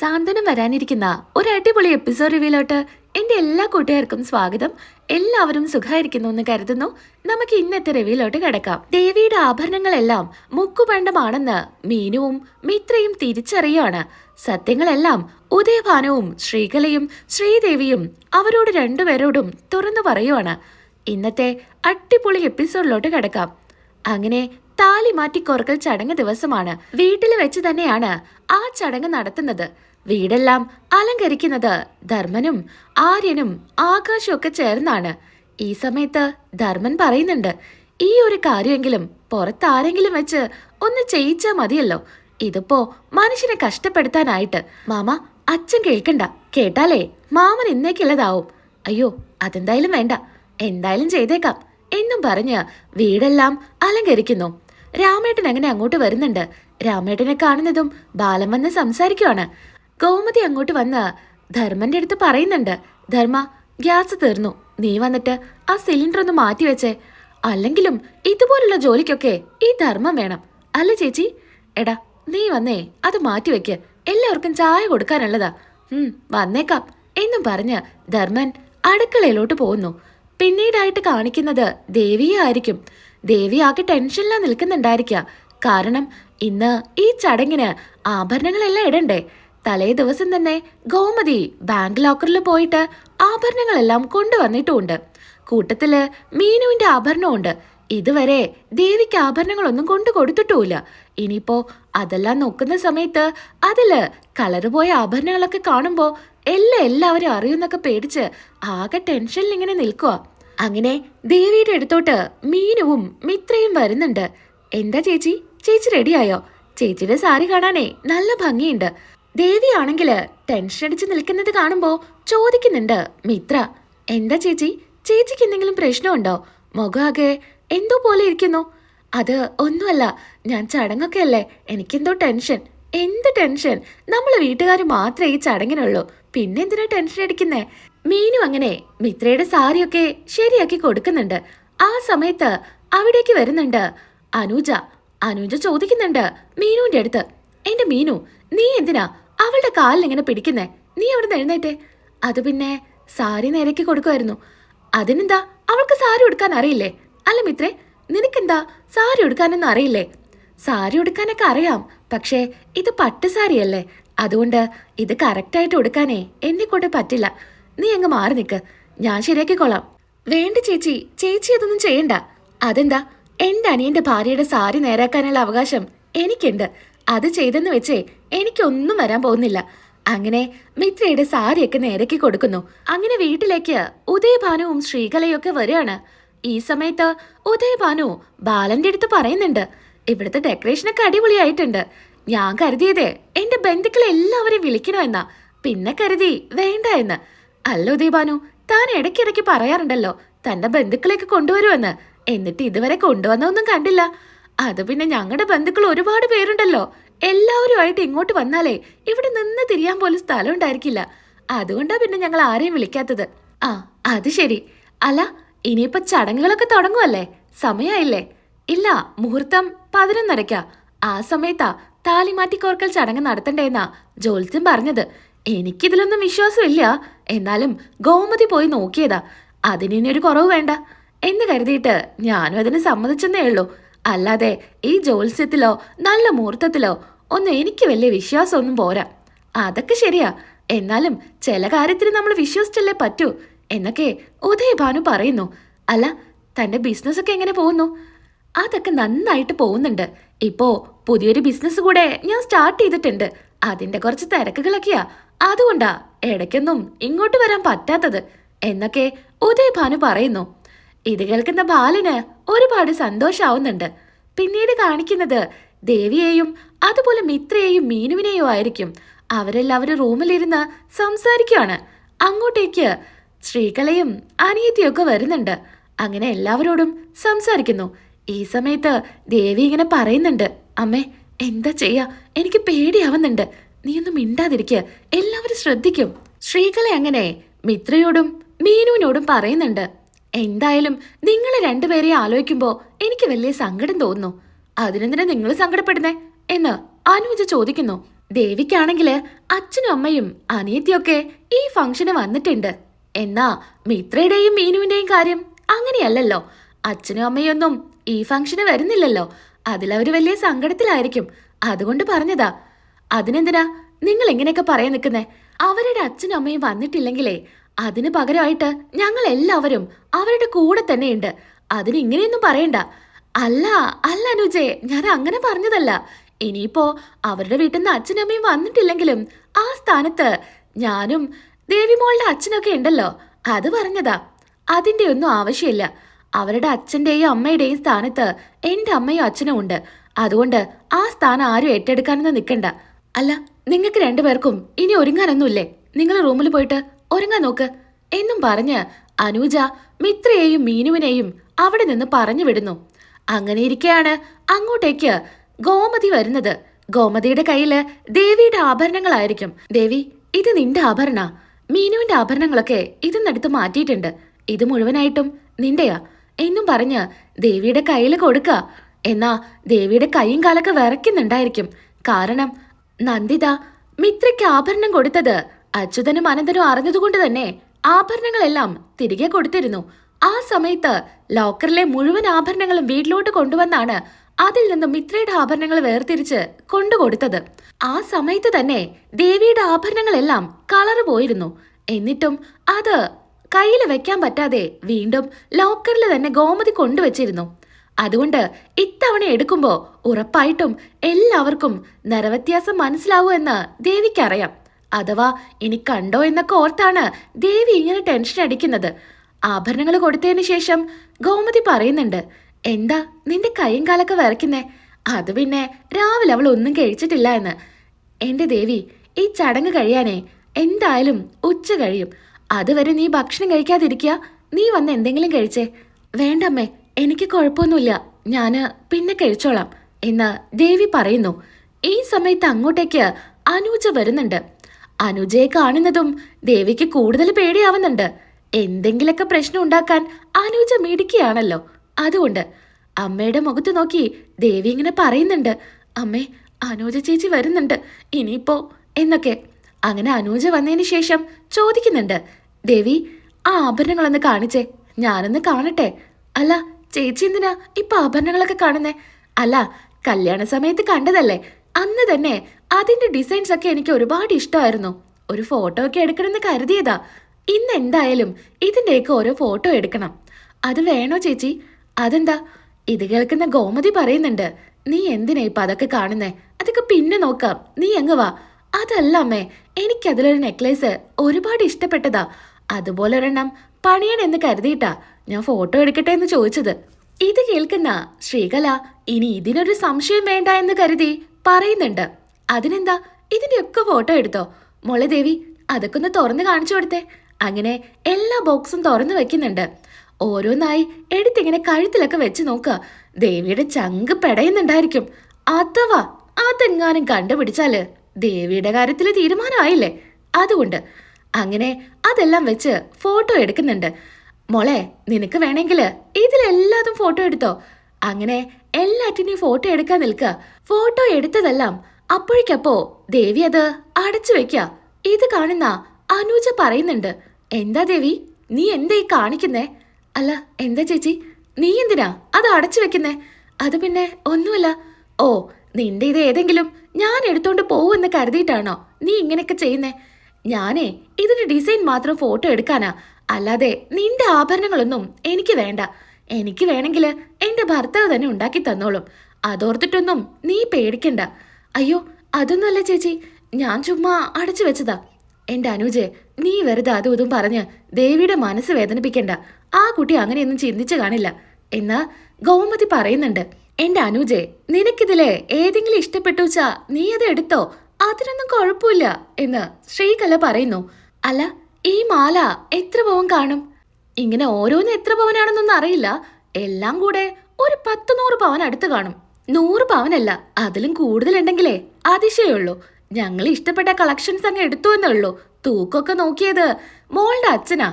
സാന്ത്വനം വരാനിരിക്കുന്ന ഒരു അടിപൊളി എപ്പിസോഡ് റിവ്യൂലോട്ട് എന്റെ എല്ലാ കൂട്ടുകാർക്കും സ്വാഗതം. എല്ലാവരും സുഖമായിരിക്കുന്നു എന്ന് കരുതുന്നു. നമുക്ക് ഇന്നത്തെ റിവ്യൂലോട്ട് കിടക്കാം. ദേവിയുടെ ആഭരണങ്ങളെല്ലാം മുക്കുപണ്ടമാണെന്ന് മീനുവും മിത്രയും തിരിച്ചറിയാണ്. സത്യങ്ങളെല്ലാം ഉദയഭാനവും ശ്രീകലയും ശ്രീദേവിയും അവരോട് രണ്ടുപേരോടും തുറന്നു പറയുവാണ്. ഇന്നത്തെ അടിപൊളി എപ്പിസോഡിലോട്ട് കിടക്കാം. അങ്ങനെ താലി മാറ്റി കൊറക്കൽ ചടങ്ങ് ദിവസമാണ്. വീട്ടിൽ വെച്ച് തന്നെയാണ് ആ ചടങ്ങ് നടത്തുന്നത്. വീടെല്ലാം അലങ്കരിക്കുന്നത് ധർമ്മനും ആര്യനും ആകാശവും ഒക്കെ ചേർന്നാണ്. ഈ സമയത്ത് ധർമ്മൻ പറയുന്നുണ്ട് ഈ ഒരു കാര്യമെങ്കിലും പുറത്താരെങ്കിലും വെച്ച് ഒന്ന് ചെയ്യിച്ചാ മതിയല്ലോ. ഇതിപ്പോ മനുഷ്യനെ കഷ്ടപ്പെടുത്താനായിട്ട്. മാമ അച്ഛൻ കേൾക്കണ്ട. കേട്ടാലേ മാമൻ ഇന്നേക്കുള്ളതാവും അയ്യോ അതെന്തായാലും വേണ്ട. എന്തായാലും ചെയ്തേക്കാം. എന്നും പറഞ്ഞ് വീടെല്ലാം അലങ്കരിക്കുന്നു. രാമേട്ടൻ അങ്ങനെ അങ്ങോട്ട് വരുന്നുണ്ട്. രാമേട്ടനെ കാണുന്നതും ബാലം വന്ന് സംസാരിക്കുവാണ്. ഗോമതി അങ്ങോട്ട് വന്ന് ധർമ്മന്റെ അടുത്ത് പറയുന്നുണ്ട്. ധർമ്മ ഗ്യാസ് തീർന്നു. നീ വന്നിട്ട് ആ സിലിണ്ടർ ഒന്ന് മാറ്റി വെച്ചേ. അല്ലെങ്കിലും ഇതുപോലുള്ള ജോലിക്കൊക്കെ ഈ ധർമ്മം വേണം. അല്ല ചേച്ചി? എടാ നീ വന്നേ അത് മാറ്റി വെക്ക്. എല്ലാവർക്കും ചായ കൊടുക്കാനുള്ളതാ. ഉം വന്നേക്കാം. എന്നും പറഞ്ഞ് ധർമ്മൻ അടുക്കളയിലോട്ട് പോകുന്നു. പിന്നീടായിട്ട് കാണിക്കുന്നത് ദേവിയെ ആയിരിക്കും. ദേവി ആകെ ടെൻഷനിലാ നിൽക്കുന്നുണ്ടായിരിക്കുക കാരണം ഇന്ന് ഈ ചടങ്ങിന് ആഭരണങ്ങളെല്ലാം ഇടണ്ടേ. തലേ ദിവസം തന്നെ ഗോമതി ബാങ്ക് ലോക്കറിൽ പോയിട്ട് ആഭരണങ്ങളെല്ലാം കൊണ്ടുവന്നിട്ടുണ്ട് കൂട്ടത്തിൽ മീനുവിന്റെ ആഭരണമുണ്ട് ഇതുവരെ ദേവിക്ക് ആഭരണങ്ങളൊന്നും കൊണ്ടു കൊടുത്തിട്ടുമില്ല. ഇനിയിപ്പോ അതെല്ലാം നോക്കുന്ന സമയത്ത് അതിൽ കളറ് പോയ ആഭരണങ്ങളൊക്കെ കാണുമ്പോ എല്ലാം എല്ലാവരും അറിയുന്നൊക്കെ പേടിച്ച് ആകെ ടെൻഷനിൽ ഇങ്ങനെ നിൽക്കുക അങ്ങനെ ദേവിയുടെ അടുത്തോട്ട് മീനുവും മിത്രയും വരുന്നുണ്ട്. എന്താ ചേച്ചി? ചേച്ചി റെഡിയായോ ചേച്ചിയുടെ സാരി കാണാനേ നല്ല ഭംഗിയുണ്ട്. ദേവിയാണെങ്കിൽ ടെൻഷൻ അടിച്ച് നിൽക്കുന്നത് കാണുമ്പോ ചോദിക്കുന്നുണ്ട് മിത്ര. എന്താ ചേച്ചി? ചേച്ചിക്ക് എന്തെങ്കിലും പ്രശ്നമുണ്ടോ? മുഖാകെ എന്തോ പോലെ ഇരിക്കുന്നു. അത് ഒന്നുമല്ല ഞാൻ ചടങ്ങൊക്കെ അല്ലേ എനിക്കെന്തോ ടെൻഷൻ. എന്ത് ടെൻഷൻ? നമ്മളെ വീട്ടുകാർ മാത്രമേ ഈ ചടങ്ങിനുള്ളൂ. പിന്നെ എന്തിനാ ടെൻഷൻ അടിക്കുന്നേ? മീനു അങ്ങനെ മിത്രയുടെ സാരിയൊക്കെ ശരിയാക്കി കൊടുക്കുന്നുണ്ട്. ആ സമയത്ത് അവിടേക്ക് വരുന്നുണ്ട് അനൂജ. അനൂജ ചോദിക്കുന്നുണ്ട് മീനുവിന്റെ അടുത്ത് എന്റെ മീനു നീ എന്തിനാ അവളുടെ കാലിൽ ഇങ്ങനെ പിടിക്കുന്നേ? നീ അവിടെ എഴുന്നേറ്റേ. അത് പിന്നെ സാരി നേരക്ക് കൊടുക്കുമായിരുന്നു അതിനെന്താ അവൾക്ക് സാരി ഉടുക്കാൻ അറിയില്ലേ? അല്ല മിത്രേ നിനക്കെന്താ സാരി ഉടുക്കാനൊന്നും അറിയില്ലേ? സാരി ഉടുക്കാനൊക്കെ അറിയാം പക്ഷേ ഇത് പട്ട് സാരിയല്ലേ. അതുകൊണ്ട് ഇത് കറക്റ്റായിട്ട് ഉടുക്കാനേ എന്നെ കൊണ്ട് പറ്റില്ല. നീ അങ്ങ് മാറി നിൽക്ക് ഞാൻ ശരിയാക്കിക്കോളാം വേണ്ട ചേച്ചി ചേച്ചി അതൊന്നും ചെയ്യണ്ട. അതെന്താ? എന്റെ അനിയന്റെ ഭാര്യയുടെ സാരി നേരാക്കാനുള്ള അവകാശം എനിക്കുണ്ട്. അത് ചെയ്തെന്ന് വെച്ചേ എനിക്കൊന്നും വരാൻ പോകുന്നില്ല. അങ്ങനെ മിത്രയുടെ സാരിയൊക്കെ നേരക്കി കൊടുക്കുന്നു. അങ്ങനെ വീട്ടിലേക്ക് ഉദയഭാനുവും ശ്രീകലയൊക്കെ വരികയാണ്. ഈ സമയത്ത് ഉദയഭാനു ബാലന്റെ അടുത്ത് പറയുന്നുണ്ട് ഇവിടുത്തെ ഡെക്കറേഷനൊക്കെ അടിപൊളിയായിട്ടുണ്ട്. ഞാൻ കരുതിയതേ എന്റെ ബന്ധുക്കളെ എല്ലാവരെയും വിളിക്കണമെന്നാ പിന്നെ കരുതി വേണ്ട എന്ന്. അല്ല ഉദയഭാനു താൻ ഇടയ്ക്കിടയ്ക്ക് പറയാറുണ്ടല്ലോ തന്റെ ബന്ധുക്കളെയൊക്കെ കൊണ്ടുവരുമെന്ന്. എന്നിട്ട് ഇതുവരെ കൊണ്ടുവന്നൊന്നും കണ്ടില്ല. അത് പിന്നെ ഞങ്ങളുടെ ബന്ധുക്കൾ ഒരുപാട് പേരുണ്ടല്ലോ. എല്ലാവരുമായിട്ട് ഇങ്ങോട്ട് വന്നാലേ ഇവിടെ നിന്ന് തിരിയാൻ പോലും സ്ഥലം ഉണ്ടായിരിക്കില്ല. അതുകൊണ്ടാ പിന്നെ ഞങ്ങൾ ആരെയും വിളിക്കാത്തത്. ആ അത് ശരി. അല്ല ഇനിയിപ്പോ ചടങ്ങുകളൊക്കെ തുടങ്ങുമല്ലേ സമയായില്ലേ? ഇല്ല മുഹൂർത്തം പതിനൊന്നരയ്ക്കാ. ആ സമയത്താ താലിമാറ്റി കോർക്കൽ ചടങ്ങ് നടത്തണ്ടേന്നാ ജോത്സ്യം പറഞ്ഞത്. എനിക്കിതിലൊന്നും വിശ്വാസമില്ല. എന്നാലും ഗോമതി പോയി നോക്കിയതാ. അതിനൊരു കുറവ് വേണ്ട. എന്ന് കരുതിയിട്ട് ഞാനും അതിന് സമ്മതിച്ചെന്നേ ഉള്ളൂ. അല്ലാതെ ഈ ജോത്സ്യത്തിലോ നല്ല മുഹൂർത്തത്തിലോ ഒന്നും എനിക്ക് വലിയ വിശ്വാസമൊന്നും പോരാ. അതൊക്കെ ശരിയാ. എന്നാലും ചില കാര്യത്തിന് നമ്മൾ വിശ്വസിച്ചല്ലേ പറ്റൂ എന്നൊക്കെ ഉദയഭാനു പറയുന്നു. അല്ല തന്റെ ബിസിനസ് ഒക്കെ എങ്ങനെ പോകുന്നു? അതൊക്കെ നന്നായിട്ട് പോകുന്നുണ്ട്. ഇപ്പോ പുതിയൊരു ബിസിനസ് കൂടെ ഞാൻ സ്റ്റാർട്ട് ചെയ്തിട്ടുണ്ട്. അതിന്റെ കുറച്ച് തിരക്കുകളൊക്കെയാ. അതുകൊണ്ടാ ഇടയ്ക്കൊന്നും ഇങ്ങോട്ട് വരാൻ പറ്റാത്തത് എന്നൊക്കെ ഉദയഭാനു പറയുന്നു. ഇത് കേൾക്കുന്ന ബാലന് ഒരുപാട് സന്തോഷാവുന്നുണ്ട്. പിന്നീട് കാണിക്കുന്നത് ദേവിയെയും അതുപോലെ മിത്രയെയും മീനുവിനെയും ആയിരിക്കും. അവരെല്ലാവരും റൂമിലിരുന്ന് സംസാരിക്കുകയാണ്. അങ്ങോട്ടേക്ക് ശ്രീകലയും അനിയത്തിയൊക്കെ വരുന്നുണ്ട്. അങ്ങനെ എല്ലാവരോടും സംസാരിക്കുന്നു. ഈ സമയത്ത് ദേവി ഇങ്ങനെ പറയുന്നുണ്ട് അമ്മേ എന്താ ചെയ്യാ? എനിക്ക് പേടിയാവുന്നുണ്ട്. ഒന്നും മിണ്ടാതിരിക്ക. എല്ലാവരും ശ്രദ്ധിക്കും. ശ്രീകല അങ്ങനെ മിത്രയോടും മീനുവിനോടും പറയുന്നുണ്ട്. എന്തായാലും നിങ്ങൾ രണ്ടുപേരെയും ആലോചിക്കുമ്പോൾ എനിക്ക് വലിയ സങ്കടം തോന്നുന്നു. അതിനെന്തിനാ നിങ്ങൾ സങ്കടപ്പെടുന്നേ? എന്ന് അനുജ ചോദിക്കുന്നു. ദേവിക്കാണെങ്കിൽ അച്ഛനും അമ്മയും അനിയത്തിയൊക്കെ ഈ ഫംഗ്ഷന് വന്നിട്ടുണ്ട്. എന്നാ മിത്രയുടെയും മീനുവിന്റെയും കാര്യം അങ്ങനെയല്ലല്ലോ. അച്ഛനും അമ്മയും ഒന്നും ഈ ഫംഗ്ഷന് വരുന്നില്ലല്ലോ. അതിലവര് വലിയ സങ്കടത്തിലായിരിക്കും. അതുകൊണ്ട് പറഞ്ഞതാ. അതിനെന്തിനാ നിങ്ങൾ എങ്ങനെയൊക്കെ പറയാൻ നിൽക്കുന്നേ? അവരുടെ അച്ഛനും അമ്മയും വന്നിട്ടില്ലെങ്കിലേ അതിന് പകരമായിട്ട് ഞങ്ങൾ എല്ലാവരും അവരുടെ കൂടെ തന്നെയുണ്ട്. അതിന് ഇങ്ങനെയൊന്നും പറയണ്ട. അല്ല അല്ല അനുജേ ഞാൻ അങ്ങനെ പറഞ്ഞതല്ല. ഇനിയിപ്പോ അവരുടെ വീട്ടിൽ നിന്ന് അച്ഛനും അമ്മയും വന്നിട്ടില്ലെങ്കിലും ആ സ്ഥാനത്ത് ഞാനും ദേവിമോളുടെ അച്ഛനൊക്കെ ഉണ്ടല്ലോ. അത് പറഞ്ഞതാ. അതിന്റെ ഒന്നും ആവശ്യമില്ല. അവരുടെ അച്ഛന്റെയും അമ്മയുടെയും സ്ഥാനത്ത് എന്റെ അമ്മയും അച്ഛനും ഉണ്ട്. അതുകൊണ്ട് ആ സ്ഥാനം ആരും ഏറ്റെടുക്കാനൊന്നും നിൽക്കണ്ട അല്ല നിങ്ങൾക്ക് രണ്ടുപേർക്കും ഇനി ഒരുങ്ങാനൊന്നുമില്ലേ? നിങ്ങൾ റൂമിൽ പോയിട്ട് ഒരുങ്ങാൻ നോക്ക്. എന്നും പറഞ്ഞ് അനൂജ മിത്രയെയും മീനുവിനെയും അവിടെ നിന്ന് പറഞ്ഞു വിടുന്നു. അങ്ങനെ ഇരിക്കെയാണ് അങ്ങോട്ടേക്ക് ഗോമതി വരുന്നത്. ഗോമതിയുടെ കയ്യിൽ ദേവിയുടെ ആഭരണങ്ങളായിരിക്കും. ദേവി ഇത് നിന്റെ ആഭരണ. മീനുവിന്റെ ആഭരണങ്ങളൊക്കെ ഇതിന്നെടുത്ത് മാറ്റിയിട്ടുണ്ട്. ഇത് മുഴുവനായിട്ടും നിന്റെയാ. എന്നും പറഞ്ഞ് ദേവിയുടെ കയ്യിൽ കൊടുക്ക. എന്നാ ദേവിയുടെ കൈയും കാലൊക്കെ വിറയ്ക്കുന്നുണ്ടായിരിക്കും. കാരണം നന്ദിത മിത്രയ്ക്ക് ആഭരണം കൊടുത്തത് അച്യുതനും അനന്തനും അറിഞ്ഞതുകൊണ്ട് തന്നെ ആഭരണങ്ങളെല്ലാം തിരികെ കൊടുത്തിരുന്നു. ആ സമയത്ത് ലോക്കറിലെ മുഴുവൻ ആഭരണങ്ങളും വീട്ടിലോട്ട് കൊണ്ടുവന്നാണ് അതിൽ നിന്നും മിത്രയുടെ ആഭരണങ്ങൾ വേർതിരിച്ച് കൊണ്ടുകൊടുത്തത്. ആ സമയത്ത് തന്നെ ദേവിയുടെ ആഭരണങ്ങളെല്ലാം കളറ് പോയിരുന്നു. എന്നിട്ടും അത് കയ്യിൽ വെക്കാൻ പറ്റാതെ വീണ്ടും ലോക്കറിൽ തന്നെ ഗോമതി കൊണ്ടുവച്ചിരുന്നു. അതുകൊണ്ട് ഇത്തവണ എടുക്കുമ്പോൾ ഉറപ്പായിട്ടും എല്ലാവർക്കും നിറവ്യത്യാസം മനസ്സിലാവൂ എന്ന് ദേവിക്കറിയാം. അഥവാ ഇനി കണ്ടോ എന്നൊക്കെ ഓർത്താണ് ദേവി ഇങ്ങനെ ടെൻഷൻ അടിക്കുന്നത്. ആഭരണങ്ങൾ കൊടുത്തതിന് ശേഷം ഗോമതി പറയുന്നുണ്ട് എന്താ നിന്റെ കൈയും കാലൊക്കെ വരയ്ക്കുന്നേ അത് പിന്നെ രാവിലെ അവൾ ഒന്നും കഴിച്ചിട്ടില്ല എന്ന്. എന്റെ ദേവി ഈ ചടങ്ങ് കഴിയാനേ എന്തായാലും ഉച്ച കഴിയും. അതുവരെ നീ ഭക്ഷണം കഴിക്കാതിരിക്കുക. നീ വന്ന് എന്തെങ്കിലും കഴിച്ചേ. വേണ്ടമ്മേ എനിക്ക് കുഴപ്പമൊന്നുമില്ല. ഞാൻ പിന്നെ കഴിച്ചോളാം. എന്ന് ദേവി പറയുന്നു. ഈ സമയത്ത് അങ്ങോട്ടേക്ക് അനൂജ വരുന്നുണ്ട്. അനുജയെ കാണുന്നതും ദേവിക്ക് കൂടുതൽ പേടിയാവുന്നുണ്ട്. എന്തെങ്കിലൊക്കെ പ്രശ്നം ഉണ്ടാക്കാൻ അനുജ മിടുക്കിയാണല്ലോ. അതുകൊണ്ട് അമ്മയുടെ മുഖത്ത് നോക്കി ദേവി ഇങ്ങനെ പറയുന്നുണ്ട്. അമ്മേ അനൂജ ചേച്ചി വരുന്നുണ്ട്. ഇനിയിപ്പോ എന്നൊക്കെ. അങ്ങനെ അനൂജ വന്നതിന് ശേഷം ചോദിക്കുന്നുണ്ട്. ദേവി ആ ആഭരണങ്ങളൊന്ന് കാണിച്ചേ. ഞാനൊന്ന് കാണട്ടെ. അല്ല ചേച്ചി എന്തിനാ ഇപ്പൊ ആഭരണങ്ങളൊക്കെ കാണുന്നേ? അല്ല കല്യാണ സമയത്ത് കണ്ടതല്ലേ. അന്ന് തന്നെ അതിന്റെ ഡിസൈൻസ് ഒക്കെ എനിക്ക് ഒരുപാട് ഇഷ്ടമായിരുന്നു. ഒരു ഫോട്ടോ ഒക്കെ എടുക്കണമെന്ന് കരുതിയതാ. ഇന്ന് എന്തായാലും ഇതിന്റെയൊക്കെ ഓരോ ഫോട്ടോ എടുക്കണം. അത് വേണോ ചേച്ചി? അതെന്താ? ഇത് കേൾക്കുന്ന ഗോമതി പറയുന്നുണ്ട്. നീ എന്തിനാ ഇപ്പൊ അതൊക്കെ കാണുന്നേ? അതൊക്കെ പിന്നെ നോക്കാം. നീ അങ്ങ് വാ. അതല്ല അമ്മേ എനിക്കതിലൊരു നെക്ലേസ് ഒരുപാട് ഇഷ്ടപ്പെട്ടതാ. അതുപോലെ ഒരെണ്ണം പണിയണെന്ന് കരുതിയിട്ടാ ഞാൻ ഫോട്ടോ എടുക്കട്ടെ എന്ന് ചോദിച്ചത്. ഇത് കേൾക്കുന്ന ശ്രീകല ഇനി ഇതിനൊരു സംശയം വേണ്ട എന്ന് കരുതി. പറയുന്നുണ്ട്. അതിനെന്താ? ഇതിന്റെയൊക്കെ ഫോട്ടോ എടുത്തോ? മോളെ ദേവി അതൊക്കെ ഒന്ന് തുറന്ന് കാണിച്ചു കൊടുത്തേ. അങ്ങനെ എല്ലാ ബോക്സും തുറന്നു വെക്കുന്നുണ്ട്. ഓരോന്നായി എടുത്തിങ്ങനെ കഴുത്തിലൊക്കെ വെച്ച് നോക്കുക. ദേവിയുടെ ചങ്ക് പെടയുന്നുണ്ടായിരിക്കും. അഥവാ അതെങ്ങാനും കണ്ടുപിടിച്ചാൽ ദേവിയുടെ കാര്യത്തിൽ തീരുമാനമായില്ലേ? അതുകൊണ്ട് അങ്ങനെ അതെല്ലാം വെച്ച് ഫോട്ടോ എടുക്കുന്നുണ്ട്. മോളെ നിനക്ക് വേണമെങ്കിൽ ഇതിലെല്ലാതും ഫോട്ടോ എടുത്തോ? അങ്ങനെ എല്ലാറ്റിനെയും ഫോട്ടോ എടുക്കാൻ നിൽക്കുക ഫോട്ടോ എടുത്തതെല്ലാം അപ്പോഴേക്കപ്പോ ദേവി അത് അടച്ചു വെക്ക. ഇത് കാണുന്ന അനൂജ പറയുന്നുണ്ട് എന്താ ദേവി നീ എന്താ ഈ കാണിക്കുന്നേ? അല്ല എന്താ ചേച്ചി നീ എന്തിനാ അത് അടച്ചു വെക്കുന്നേ? അത് പിന്നെ ഒന്നുമല്ല. ഓ നിന്റെ ഇത് ഏതെങ്കിലും ഞാൻ എടുത്തോണ്ട് പോവെന്ന് കരുതിയിട്ടാണോ നീ ഇങ്ങനെയൊക്കെ ചെയ്യുന്നേ? ഞാനേ ഇതിന്റെ ഡിസൈൻ മാത്രം ഫോട്ടോ എടുക്കാനാ. അല്ലാതെ നിന്റെ ആഭരണങ്ങളൊന്നും എനിക്ക് വേണ്ട. എനിക്ക് വേണമെങ്കിൽ എന്റെ ഭർത്താവ് തന്നെ ഉണ്ടാക്കി തന്നോളും. അതോർത്തിട്ടൊന്നും നീ പേടിക്കണ്ട. അയ്യോ അതൊന്നുമല്ല ചേച്ചി. ഞാൻ ചുമ്മാ അടച്ചു വെച്ചതാ. എന്റെ അനുജെ നീ വെറുതെ അതും ഇതും പറഞ്ഞ് ദേവിയുടെ മനസ്സ് വേദനിപ്പിക്കണ്ട. ആ കുട്ടി അങ്ങനെയൊന്നും ചിന്തിച്ചു കാണില്ല. എന്നാ ഗൗമതി പറയുന്നുണ്ട് എന്റെ അനുജെ നിനക്കിതിലെ ഏതെങ്കിലും ഇഷ്ടപ്പെട്ടു വെച്ചാ നീ അത് എടുത്തോ? അതിനൊന്നും കുഴപ്പമില്ല. എന്ന് ശ്രീകല പറയുന്നു. അല്ല ഈ മാല എത്ര പവൻ കാണും? ഇങ്ങനെ ഓരോന്ന് എത്ര പവനാണെന്നൊന്നും അറിയില്ല. എല്ലാം കൂടെ ഒരു പത്ത് നൂറ് പവൻ അടുത്ത് കാണും. നൂറ് പവനല്ല അതിലും കൂടുതലുണ്ടെങ്കിലേ. അതിശയുള്ളൂ ഞങ്ങൾ ഇഷ്ടപ്പെട്ട കളക്ഷൻസ് അങ്ങ് എടുത്തു എന്നേ ഉള്ളൂ തൂക്കൊക്കെ നോക്കിയത് മോളുടെ അച്ഛനാ.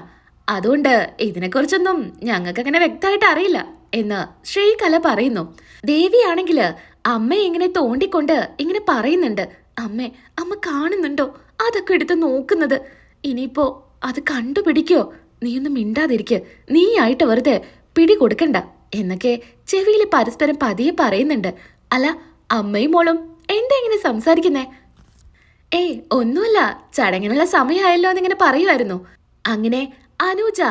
അതുകൊണ്ട് ഇതിനെക്കുറിച്ചൊന്നും ഞങ്ങൾക്ക് അങ്ങനെ വ്യക്തമായിട്ട് അറിയില്ല എന്ന് ശ്രീകല പറയുന്നു. ദേവിയാണെങ്കിൽ അമ്മയെ ഇങ്ങനെ തോണ്ടിക്കൊണ്ട് ഇങ്ങനെ പറയുന്നുണ്ട്. അമ്മേ അമ്മ കാണുന്നുണ്ടോ? അതൊക്കെ എടുത്ത് നോക്കുന്നത്. ഇനിയിപ്പോ അത് കണ്ടുപിടിക്കോ? നീ ഒന്ന് മിണ്ടാതിരിക്ക്. നീ ആയിട്ട് വെറുതെ പിടി കൊടുക്കണ്ട. എന്നൊക്കെ ചെവിയിൽ പരസ്പരം പതിയെ പറയുന്നുണ്ട്. അല്ല അമ്മയും മോളും എന്താ ഇങ്ങനെ സംസാരിക്കുന്നേ? ഏയ് ഒന്നുമല്ല. ചടങ്ങിനുള്ള സമയമായല്ലോ എന്നിങ്ങനെ പറയുമായിരുന്നു അങ്ങനെ അനൂജ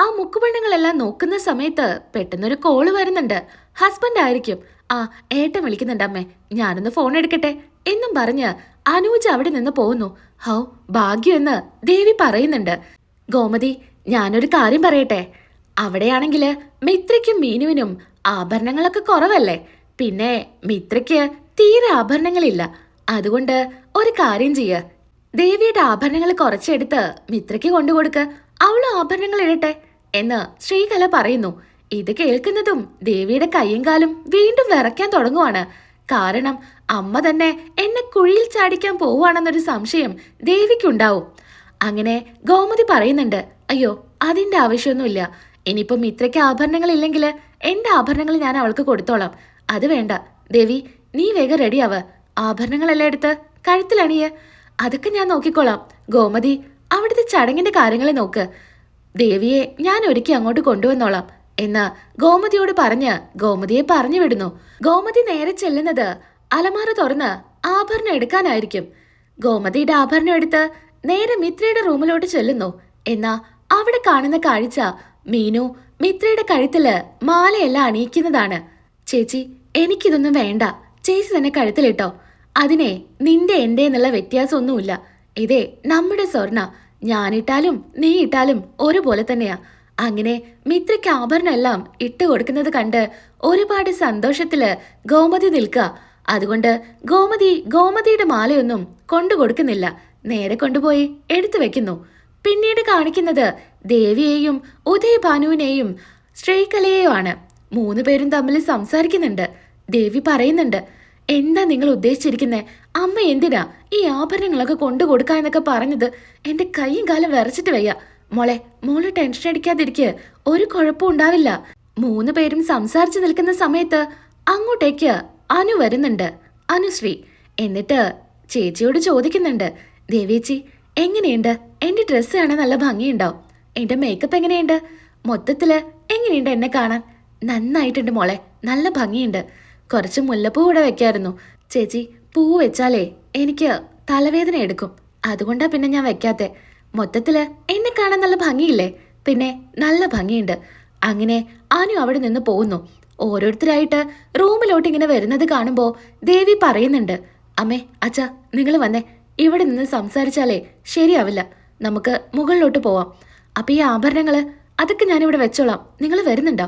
ആ മുക്കുപെണ്ണുങ്ങളെല്ലാം നോക്കുന്ന സമയത്ത് പെട്ടെന്നൊരു കോൾ വരുന്നുണ്ട്. ഹസ്ബൻഡ് ആയിരിക്കും. ആ ഏട്ടൻ വിളിക്കുന്നുണ്ട് അമ്മേ. ഞാനൊന്ന് ഫോൺ എടുക്കട്ടെ? എന്നും പറഞ്ഞ് അനൂജ അവിടെ നിന്ന് പോകുന്നു. ഹൗ ഭാഗ്യം എന്ന് ദേവി പറയുന്നുണ്ട്. ഗോമതി ഞാനൊരു കാര്യം പറയട്ടെ? അവിടെയാണെങ്കിൽ മിത്രയ്ക്കും മീനുവിനും ആഭരണങ്ങളൊക്കെ കുറവല്ലേ? പിന്നെ മിത്രയ്ക്ക് തീരെ ആഭരണങ്ങളില്ല. അതുകൊണ്ട് ഒരു കാര്യം ചെയ്യ. ദേവിയുടെ ആഭരണങ്ങൾ കുറച്ചെടുത്ത് മിത്രയ്ക്ക് കൊണ്ടുകൊടുക്ക്. അവളും ആഭരണങ്ങൾ ഇടട്ടെ എന്ന് ശ്രീകല പറയുന്നു. ഇത് കേൾക്കുന്നതും ദേവിയുടെ കയ്യും കാലും വീണ്ടും വിറയ്ക്കാൻ തുടങ്ങുവാണ്. കാരണം അമ്മ തന്നെ എന്നെ കുഴിയിൽ ചാടിക്കാൻ പോവുകയാണെന്നൊരു സംശയം ദേവിക്കുണ്ടാവും. അങ്ങനെ ഗോമതി പറയുന്നുണ്ട് അയ്യോ അതിന്റെ ആവശ്യമൊന്നുമില്ല. ഇനിയിപ്പം മിത്രയ്ക്ക് ആഭരണങ്ങൾ ഇല്ലെങ്കിൽ എന്റെ ആഭരണങ്ങൾ ഞാൻ അവൾക്ക് കൊടുത്തോളാം. അത് വേണ്ട. ദേവി നീ വേഗം റെഡിയാവ്. ആഭരണങ്ങളെല്ലാം എടുത്ത് കഴുത്തിലണിയ. അതൊക്കെ ഞാൻ നോക്കിക്കോളാം. ഗോമതി അവിടുത്തെ ചടങ്ങിന്റെ കാര്യങ്ങളെ നോക്ക്. ദേവിയെ ഞാൻ ഒരുക്കി അങ്ങോട്ട് കൊണ്ടുവന്നോളാം. എന്ന് ഗോമതിയോട് പറഞ്ഞ് ഗോമതിയെ പറഞ്ഞു വിടുന്നു. ഗോമതി നേരെ ചെല്ലുന്നത് അലമാറ തുറന്ന് ആഭരണം എടുക്കാനായിരിക്കും. ഗോമതിയുടെ ആഭരണം എടുത്ത് നേരെ മിത്രയുടെ റൂമിലോട്ട് ചെല്ലുന്നു. എന്നാ അവിടെ കാണുന്ന കാഴ്ച മീനു മിത്രയുടെ കഴുത്തിൽ മാലയെല്ലാം അണിയിക്കുന്നതാണ്. ചേച്ചി എനിക്കിതൊന്നും വേണ്ട. ചേച്ചി തന്നെ കഴുത്തിലിട്ടോ. അതിനെ നിന്റെ എന്റെ എന്നുള്ള വ്യത്യാസമൊന്നുമില്ല. ഇതേ നമ്മുടെ സ്വർണ ഞാനിട്ടാലും നീ ഇട്ടാലും ഒരുപോലെ തന്നെയാ. അങ്ങനെ മിത്രയ്ക്ക് ആഭരണമെല്ലാം ഇട്ട് കൊടുക്കുന്നത് കണ്ട് ഒരുപാട് സന്തോഷത്തിൽ ഗോമതി നിൽക്കുക. അതുകൊണ്ട് ഗോമതി ഗോമതിയുടെ മാലയൊന്നും കൊണ്ടു കൊടുക്കുന്നില്ല നേരെ കൊണ്ടുപോയി എടുത്തു വെക്കുന്നു. പിന്നീട് കാണിക്കുന്നത് ദേവിയെയും ഉദയഭാനുവിനെയും ശ്രീകലയെയുമാണ്. മൂന്ന് പേരും തമ്മിൽ സംസാരിക്കുന്നുണ്ട്. ദേവി പറയുന്നുണ്ട് എന്താ നിങ്ങൾ ഉദ്ദേശിച്ചിരിക്കുന്നത് അമ്മ എന്തിനാ ഈ ആഭരണങ്ങളൊക്കെ കൊണ്ടു കൊടുക്കാന്നൊക്കെ പറഞ്ഞത് എന്റെ കൈയും കാലം വിറച്ചിട്ട് വയ്യ. മോളെ മോൾ ടെൻഷൻ അടിക്കാതിരിക്കെ. ഒരു കുഴപ്പവും ഉണ്ടാവില്ല. മൂന്ന് പേരും സംസാരിച്ചു നിൽക്കുന്ന സമയത്ത് അങ്ങോട്ടേക്ക് അനു വരുന്നുണ്ട്. അനുശ്രീ. എന്നിട്ട് ചേച്ചിയോട് ചോദിക്കുന്നുണ്ട് ദേവേച്ചി എങ്ങനെയുണ്ട്? എന്റെ ഡ്രസ്സ് കാണാൻ നല്ല ഭംഗിയുണ്ടോ? എന്റെ മേക്കപ്പ് എങ്ങനെയുണ്ട്? മൊത്തത്തിൽ എങ്ങനെയുണ്ട് എന്നെ കാണാൻ? നന്നായിട്ടുണ്ട് മോളെ. നല്ല ഭംഗിയുണ്ട്. കുറച്ച് മുല്ലപ്പൂ കൂടെ വെക്കായിരുന്നു. ചേച്ചി പൂ വെച്ചാലേ എനിക്ക് തലവേദന എടുക്കും. അതുകൊണ്ടാ പിന്നെ ഞാൻ വെക്കാത്തെ. മൊത്തത്തിൽ എന്നെ കാണാൻ നല്ല ഭംഗിയില്ലേ? പിന്നെ നല്ല ഭംഗിയുണ്ട്. അങ്ങനെ അനു അവിടെ നിന്ന് പോകുന്നു. ഓരോരുത്തരായിട്ട് റൂമിലോട്ട് ഇങ്ങനെ വരുന്നത് കാണുമ്പോൾ ദേവി പറയുന്നുണ്ട് അമ്മേ അച്ഛ നിങ്ങൾ വന്നേ. ഇവിടെ നിന്ന് സംസാരിച്ചാലേ ശരിയാവില്ല. നമുക്ക് മുകളിലോട്ട് പോവാം. അപ്പൊ ഈ ആഭരണങ്ങൾ അതൊക്കെ ഞാനിവിടെ വെച്ചോളാം. നിങ്ങൾ വരുന്നുണ്ടോ?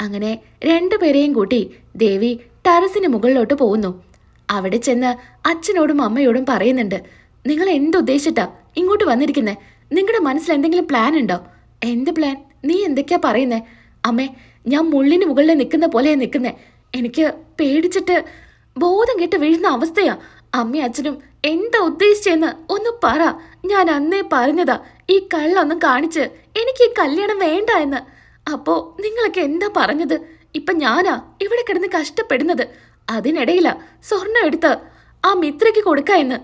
അങ്ങനെ രണ്ടുപേരെയും കൂട്ടി ദേവി ടെറസിന് മുകളിലോട്ട് പോകുന്നു. അവിടെ ചെന്ന് അച്ഛനോടും അമ്മയോടും പറയുന്നുണ്ട് നിങ്ങൾ എന്തുദ്ദേശിച്ചിട്ടാ ഇങ്ങോട്ട് വന്നിരിക്കുന്നേ? നിങ്ങളുടെ മനസ്സിൽ എന്തെങ്കിലും പ്ലാൻ ഉണ്ടോ? എന്ത് പ്ലാൻ നീ എന്തൊക്കെയാ പറയുന്നേ? അമ്മേ ഞാൻ മുള്ളിന് മുകളിൽ നിൽക്കുന്ന പോലെ നിൽക്കുന്നേ. എനിക്ക് പേടിച്ചിട്ട് ബോധം കെട്ട് വീഴുന്ന അവസ്ഥയാ. അമ്മയും അച്ഛനും എന്താ ഉദ്ദേശിച്ചെന്ന് ഒന്ന് പറ. ഞാൻ അന്നേ പറഞ്ഞതാ ഈ കള്ളൊന്നും കാണിച്ച് എനിക്ക് ഈ കല്യാണം വേണ്ട എന്ന്. അപ്പോ നിങ്ങളൊക്കെ എന്താ പറഞ്ഞത്? ഇപ്പൊ ഞാനാ ഇവിടെ കിടന്ന് കഷ്ടപ്പെടുന്നത്. അതിനിടയിലാ സ്വർണം എടുത്ത് ആ മിത്രയ്ക്ക് കൊടുക്ക എന്ന്.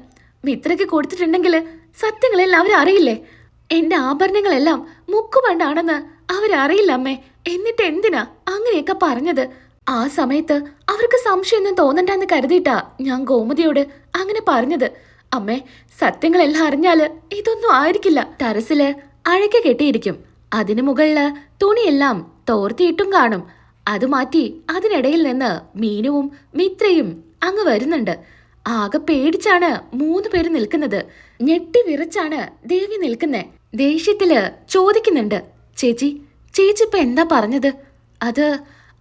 മിത്രയ്ക്ക് കൊടുത്തിട്ടുണ്ടെങ്കിൽ സത്യങ്ങളെല്ലാം അവരറിയില്ലേ? എന്റെ ആഭരണങ്ങളെല്ലാം മുക്കുപണ്ടാണെന്ന് അവരറിയില്ല അമ്മേ എന്നിട്ട് എന്തിനാ അങ്ങനെയൊക്കെ പറഞ്ഞത്? ആ സമയത്ത് അവർക്ക് സംശയമൊന്നും തോന്നണ്ടെന്ന് കരുതിയിട്ടാ ഞാൻ ഗോമതിയോട് അങ്ങനെ പറഞ്ഞത്. അമ്മേ സത്യങ്ങളെല്ലാം അറിഞ്ഞാൽ ഇതൊന്നും ആയിരിക്കില്ല. ടെറസിൽ അഴക്ക കെട്ടിയിരിക്കും. അതിനു മുകളിൽ തുണിയെല്ലാം തോർത്തിയിട്ടും കാണും. അത് മാറ്റി അതിനിടയിൽ നിന്ന് മീനുവും മിത്രയും അങ്ങ് വരുന്നുണ്ട്. ആകെ പേടിച്ചാണ് മൂന്ന് പേര് നിൽക്കുന്നത്. ഞെട്ടി വിറച്ചാണ് ദേവി നിൽക്കുന്നേ. ദേഷ്യത്തിൽ ചോദിക്കുന്നുണ്ട്. ചേച്ചി ചേച്ചി ഇപ്പൊ എന്താ പറഞ്ഞത്? അത്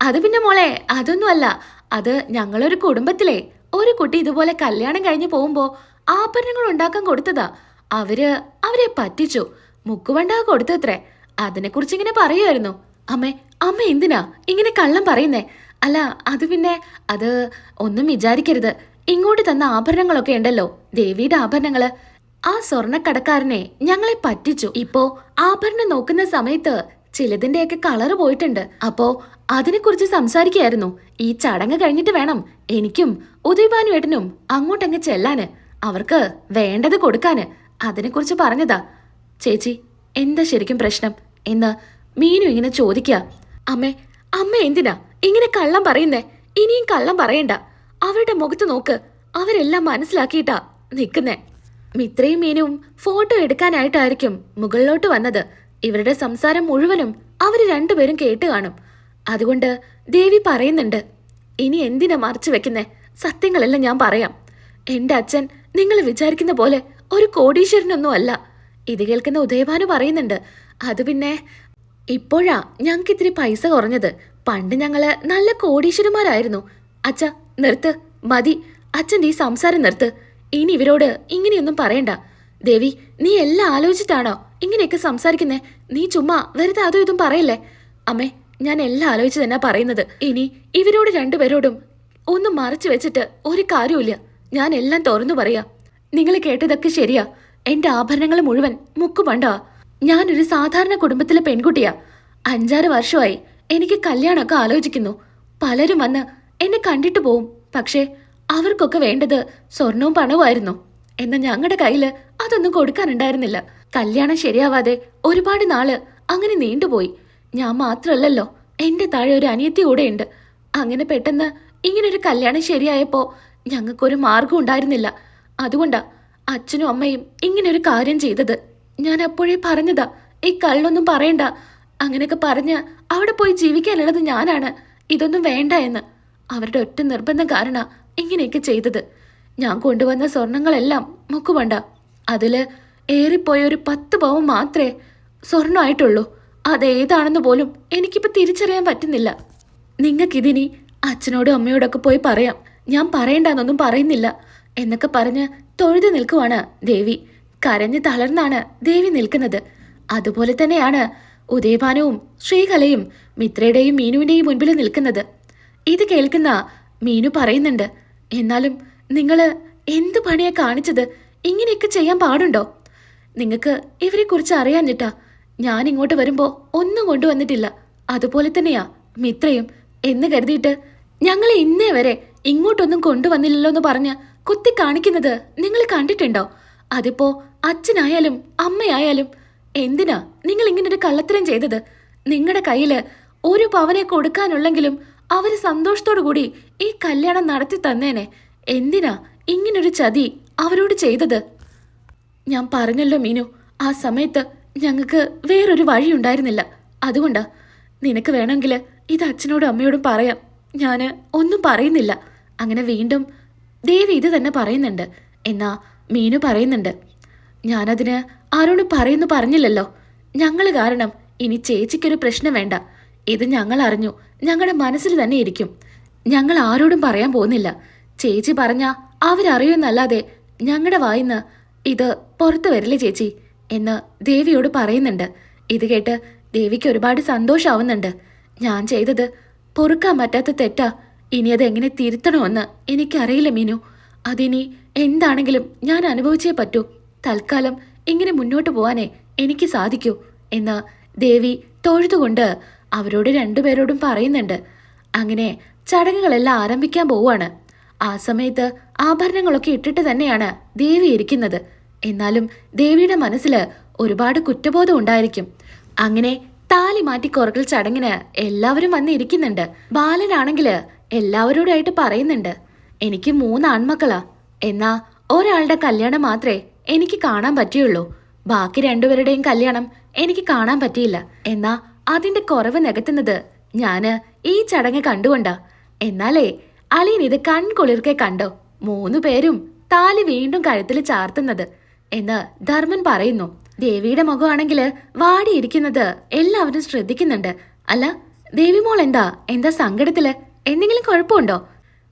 അത് പിന്നെ മോളെ അതൊന്നും അല്ല അത് ഞങ്ങളൊരു കുടുംബത്തിലെ. ഒരു കുട്ടി ഇതുപോലെ കല്യാണം കഴിഞ്ഞ് പോകുമ്പോ ആഭരണങ്ങൾ ഉണ്ടാക്കാൻ കൊടുത്തതാ. അവർ അവരെ പറ്റിച്ചു. മുക്കുവണ്ടാ കൊടുത്തത്രേ. അതിനെക്കുറിച്ച് ഇങ്ങനെ പറയുമായിരുന്നു അമ്മേ അമ്മ എന്തിനാ ഇങ്ങനെ കള്ളം പറയുന്നേ? അല്ല അത് പിന്നെ അത് ഒന്നും വിചാരിക്കരുത്. ഇങ്ങോട്ട് തന്ന ആഭരണങ്ങളൊക്കെ ഉണ്ടല്ലോ. ദേവിയുടെ ആഭരണങ്ങൾ. ആ സ്വർണക്കടക്കാരനെ ഞങ്ങളെ പറ്റിച്ചു. ഇപ്പോ ആഭരണം നോക്കുന്ന സമയത്ത് ചിലതിന്റെയൊക്കെ കളറ് പോയിട്ടുണ്ട്. അപ്പോ അതിനെക്കുറിച്ച് സംസാരിക്കുകയായിരുന്നു. ഈ ചടങ്ങ് കഴിഞ്ഞിട്ട് വേണം എനിക്കും ഉദയഭാനുവേട്ടനും അങ്ങോട്ടങ്ങ് ചെല്ലാന്. അവർക്ക് വേണ്ടത് കൊടുക്കാന്. അതിനെക്കുറിച്ച് പറഞ്ഞതാ. ചേച്ചി എന്താ ശരിക്കും പ്രശ്നം? എന്ന് മീനു ഇങ്ങനെ ചോദിക്കുക. അമ്മേ അമ്മ എന്തിനാ? ഇങ്ങനെ കള്ളം പറയുന്നേ? ഇനിയും കള്ളം പറയണ്ട. അവരുടെ മുഖത്ത് നോക്ക്. അവരെല്ലാം മനസ്സിലാക്കിയിട്ടാ നിൽക്കുന്നേ മിത്രയും മീനും ഫോട്ടോ എടുക്കാനായിട്ടായിരിക്കും മുകളിലോട്ട് വന്നത്. ഇവരുടെ സംസാരം മുഴുവനും അവർ രണ്ടുപേരും കേട്ട് കാണും. അതുകൊണ്ട് ദേവി പറയുന്നുണ്ട് ഇനി എന്തിനാ മറച്ചു വെക്കുന്നേ? സത്യങ്ങളെല്ലാം ഞാൻ പറയാം. എന്റെ അച്ഛൻ നിങ്ങൾ വിചാരിക്കുന്ന പോലെ ഒരു കോടീശ്വരനൊന്നും അല്ല. ഇത് കേൾക്കുന്ന ഉദയഭാനു പറയുന്നുണ്ട് അത് പിന്നെ ഇപ്പോഴാ ഞങ്ങൾക്ക് ഇത്തിരി പൈസ കുറഞ്ഞത്. പണ്ട് ഞങ്ങൾ നല്ല കോടീശ്വരന്മാരായിരുന്നു. അച്ഛ നിർത്ത്. മതി. അച്ഛന്റെ ഈ സംസാരം നിർത്ത്. ഇനി ഇവരോട് ഇങ്ങനെയൊന്നും പറയണ്ട. ദേവി നീ എല്ലാം ആലോചിച്ചിട്ടാണോ ഇങ്ങനെയൊക്കെ സംസാരിക്കുന്നേ? നീ ചുമ്മാ വെറുതെ അതും ഇതും പറയല്ലേ? അമ്മേ ഞാൻ എല്ലാം ആലോചിച്ച് തന്നെ പറയുന്നത്. ഇനി ഇവരോട് രണ്ടുപേരോടും ഒന്നും മറച്ചു വെച്ചിട്ട് ഒരു കാര്യമില്ല ഞാൻ എല്ലാം തുറന്നു പറയാ. നിങ്ങൾ കേട്ടതൊക്കെ ശരിയാ. എന്റെ ആഭരണങ്ങൾ മുഴുവൻ മുക്കുപണ്ടാ ഞാനൊരു സാധാരണ കുടുംബത്തിലെ പെൺകുട്ടിയാ. അഞ്ചാറ് വർഷമായി എനിക്ക് കല്യാണമൊക്കെ ആലോചിക്കുന്നു. പലരും വന്ന് എന്നെ കണ്ടിട്ട് പോവും. പക്ഷേ അവർക്കൊക്കെ വേണ്ടത് സ്വർണവും പണവുമായിരുന്നു. എന്നാൽ ഞങ്ങളുടെ കയ്യിൽ അതൊന്നും കൊടുക്കാനുണ്ടായിരുന്നില്ല. കല്യാണം ശരിയാവാതെ ഒരുപാട് നാൾ അങ്ങനെ നീണ്ടുപോയി. ഞാൻ മാത്രമല്ലല്ലോ എന്റെ താഴെ ഒരു അനിയത്തി കൂടെ ഉണ്ട്. അങ്ങനെ പെട്ടെന്ന് ഇങ്ങനൊരു കല്യാണം ശരിയായപ്പോ ഞങ്ങൾക്കൊരു മാർഗം ഉണ്ടായിരുന്നില്ല. അതുകൊണ്ടാ അച്ഛനും അമ്മയും ഇങ്ങനെ ഒരു കാര്യം ചെയ്തത്. ഞാൻ അപ്പോഴേ പറഞ്ഞതാ ഈ കള്ളൊന്നും പറയണ്ട. അങ്ങനെയൊക്കെ പറഞ്ഞ് അവിടെ പോയി ജീവിക്കാനുള്ളത് ഞാനാണ്. ഇതൊന്നും വേണ്ട എന്ന്. അവരുടെ ഒറ്റ നിർബന്ധം കാരണ ഇങ്ങനെയൊക്കെ ചെയ്തത്. ഞാൻ കൊണ്ടുവന്ന സ്വർണങ്ങളെല്ലാം മുക്കുവണ്ട അതിൽ ഏറിപ്പോയ ഒരു പത്ത് പവൻ മാത്രമേ സ്വർണമായിട്ടുള്ളൂ. അതേതാണെന്ന് പോലും എനിക്കിപ്പോൾ തിരിച്ചറിയാൻ പറ്റുന്നില്ല. നിങ്ങൾക്കിതിനി അച്ഛനോടും അമ്മയോടൊക്കെ പോയി പറയാം. ഞാൻ പറയണ്ടെന്നൊന്നും പറയുന്നില്ല. എന്നൊക്കെ പറഞ്ഞ് തൊഴുതു നിൽക്കുവാണ് ദേവി. കരഞ്ഞ് തളർന്നാണ് ദേവി നിൽക്കുന്നത്. അതുപോലെ തന്നെയാണ് ഉദയഭാനവും ശ്രീകലയും മിത്രയുടെയും മീനുവിന്റെയും മുൻപിൽ നിൽക്കുന്നത്. ഇത് കേൾക്കുന്ന മീനു പറയുന്നുണ്ട് എന്നാലും നിങ്ങൾ എന്ത് പണിയാ കാണിച്ചത്? ഇങ്ങനെയൊക്കെ ചെയ്യാൻ പാടുണ്ടോ? നിങ്ങൾക്ക് ഇവരെ കുറിച്ച് അറിയാഞ്ഞിട്ടാ ഞാൻ ഇങ്ങോട്ട് വരുമ്പോ ഒന്നും കൊണ്ടുവന്നിട്ടില്ല. അതുപോലെ തന്നെയാ മിത്രയും. എന്ന് കരുതിയിട്ട് ഞങ്ങളെ ഇന്നേ വരെ ഇങ്ങോട്ടൊന്നും കൊണ്ടുവന്നില്ലല്ലോ എന്ന് പറഞ്ഞ് കുത്തി കാണിക്കുന്നത് നിങ്ങൾ കണ്ടിട്ടുണ്ടോ? അതിപ്പോ അച്ഛനായാലും അമ്മയായാലും എന്തിനാ നിങ്ങൾ ഇങ്ങനെ ഒരു കള്ളത്തരം ചെയ്തത്? നിങ്ങളുടെ കയ്യിൽ ഒരു പവനെ കൊടുക്കാനുള്ളെങ്കിലും അവർ സന്തോഷത്തോടു കൂടി ഈ കല്യാണം നടത്തി തന്നേനെ. എന്തിനാ ഇങ്ങനൊരു ചതി അവരോട് ചെയ്തത്? ഞാൻ പറഞ്ഞല്ലോ മീനു. ആ സമയത്ത് ഞങ്ങൾക്ക് വേറൊരു വഴി ഉണ്ടായിരുന്നില്ല. അതുകൊണ്ടാ നിനക്ക് വേണമെങ്കിൽ ഇത് അച്ഛനോടും അമ്മയോടും പറയാം. ഞാൻ ഒന്നും പറയുന്നില്ല. അങ്ങനെ വീണ്ടും ദേവി ഇത് തന്നെ പറയുന്നുണ്ട്. എന്നാ മീനു പറയുന്നുണ്ട്. ഞാനതിന് ആരോട് പറയുന്നു പറഞ്ഞില്ലല്ലോ. ഞങ്ങൾ കാരണം ഇനി ചേച്ചിക്കൊരു പ്രശ്നം വേണ്ട. ഇത് ഞങ്ങൾ അറിഞ്ഞു. ഞങ്ങളുടെ മനസ്സിൽ തന്നെ ഇരിക്കും. ഞങ്ങൾ ആരോടും പറയാൻ പോകുന്നില്ല. ചേച്ചി പറഞ്ഞ അവരറിയുമെന്നല്ലാതെ ഞങ്ങളുടെ വായിന്ന് ഇത് പുറത്തു വരില്ലേ ചേച്ചി? എന്ന് ദേവിയോട് പറയുന്നുണ്ട്. ഇത് കേട്ട് ദേവിക്ക് ഒരുപാട് സന്തോഷാവുന്നുണ്ട്. ഞാൻ ചെയ്തത് പൊറുക്കാൻ പറ്റാത്ത തെറ്റാ. ഇനി അതെങ്ങനെ തിരുത്തണമെന്ന് എനിക്കറിയില്ല മീനു. അതിനി എന്താണെങ്കിലും ഞാൻ അനുഭവിച്ചേ പറ്റൂ. തൽക്കാലം ഇങ്ങനെ മുന്നോട്ട് പോവാനേ എനിക്ക് സാധിക്കൂ എന്ന് ദേവി തൊഴുതുകൊണ്ട് അവരോട് രണ്ടുപേരോടും പറയുന്നുണ്ട്. അങ്ങനെ ചടങ്ങുകളെല്ലാം ആരംഭിക്കാൻ പോവാണ് ആ സമയത്ത് ആഭരണങ്ങളൊക്കെ ഇട്ടിട്ട് തന്നെയാണ് ദേവി ഇരിക്കുന്നത്. എന്നാലും ദേവിയുടെ മനസ്സിൽ ഒരുപാട് കുറ്റബോധം ഉണ്ടായിരിക്കും. അങ്ങനെ താലി മാറ്റി കൊറകൽ ചടങ്ങിന് എല്ലാവരും വന്നിരിക്കുന്നുണ്ട്. ബാലനാണെങ്കിൽ എല്ലാവരോടായിട്ട് പറയുന്നുണ്ട്. എനിക്ക് മൂന്ന് ആൺമക്കളാ. എന്നാ ഒരാളുടെ കല്യാണം മാത്രമേ എനിക്ക് കാണാൻ പറ്റിയുള്ളൂ. ബാക്കി രണ്ടുപേരുടെയും കല്യാണം എനിക്ക് കാണാൻ പറ്റിയില്ല. എന്നാ അതിന്റെ കുറവ് നികത്തുന്നത് ഞാൻ ഈ ചടങ്ങ് കണ്ടുകൊണ്ടാ. എന്നാലേ അളിയൻ ഇത് കൺകുളിർക്കെ കണ്ടോ? മൂന്നു പേരും താലി വീണ്ടും കഴുത്തിൽ ചാർത്തുന്നത്. എന്ന് ധർമ്മൻ പറയുന്നു. ദേവിയുടെ മുഖമാണെങ്കിൽ വാടിയിരിക്കുന്നത് എല്ലാവരും ശ്രദ്ധിക്കുന്നുണ്ട്. അല്ല ദേവി മോൾ എന്താ? എന്താ സങ്കടത്തിൽ? എന്തെങ്കിലും കുഴപ്പമുണ്ടോ?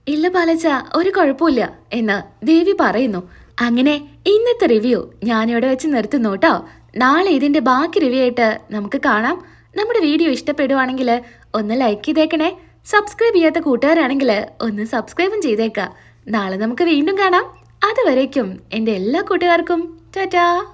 ഇല്ല പാലച്ച ഒരു കുഴപ്പമില്ല എന്ന് ദേവി പറയുന്നു. അങ്ങനെ ഇന്നത്തെ റിവ്യൂ ഞാനിവിടെ വെച്ച് നിർത്തുന്നു കേട്ടോ. നാളെ ഇതിന്റെ ബാക്കി റിവ്യൂ ആയിട്ട് നമുക്ക് കാണാം. നമ്മുടെ വീഡിയോ ഇഷ്ടപ്പെടുവാണെങ്കിൽ ഒന്ന് ലൈക്ക് ചെയ്തേക്കണേ. സബ്സ്ക്രൈബ് ചെയ്യാത്ത കൂട്ടുകാരാണെങ്കിൽ ഒന്ന് സബ്സ്ക്രൈബും ചെയ്തേക്കാം. നാളെ നമുക്ക് വീണ്ടും കാണാം. അതുവരേക്കും എന്റെ എല്ലാ കൂട്ടുകാർക്കും. ടാറ്റാ.